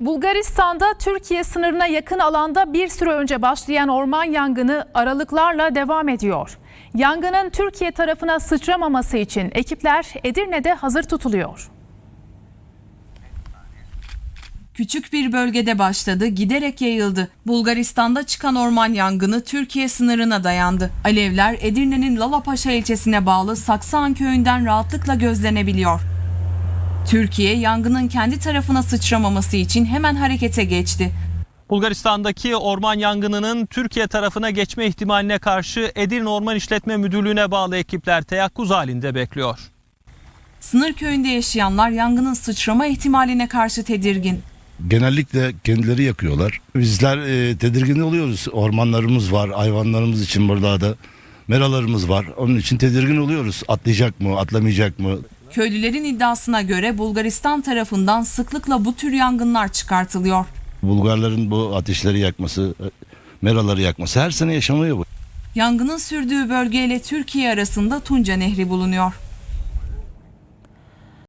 Bulgaristan'da Türkiye sınırına yakın alanda bir süre önce başlayan orman yangını aralıklarla devam ediyor. Yangının Türkiye tarafına sıçramaması için ekipler Edirne'de hazır tutuluyor. Küçük bir bölgede başladı, giderek yayıldı. Bulgaristan'da çıkan orman yangını Türkiye sınırına dayandı. Alevler Edirne'nin Lalapaşa ilçesine bağlı Saksağan köyünden rahatlıkla gözlenebiliyor. Türkiye yangının kendi tarafına sıçramaması için hemen harekete geçti. Bulgaristan'daki orman yangınının Türkiye tarafına geçme ihtimaline karşı Edirne Orman İşletme Müdürlüğü'ne bağlı ekipler teyakkuz halinde bekliyor. Sınır köyünde yaşayanlar yangının sıçrama ihtimaline karşı tedirgin. genellikle kendileri yakıyorlar. Bizler e, tedirgin oluyoruz. Ormanlarımız var, hayvanlarımız için burada da meralarımız var. Onun için tedirgin oluyoruz. Atlayacak mı, atlamayacak mı? Köylülerin iddiasına göre Bulgaristan tarafından sıklıkla bu tür yangınlar çıkartılıyor. Bulgarların bu ateşleri yakması, e, meraları yakması her sene yaşanıyor bu. Yangının sürdüğü bölgeyle Türkiye arasında Tunca Nehri bulunuyor.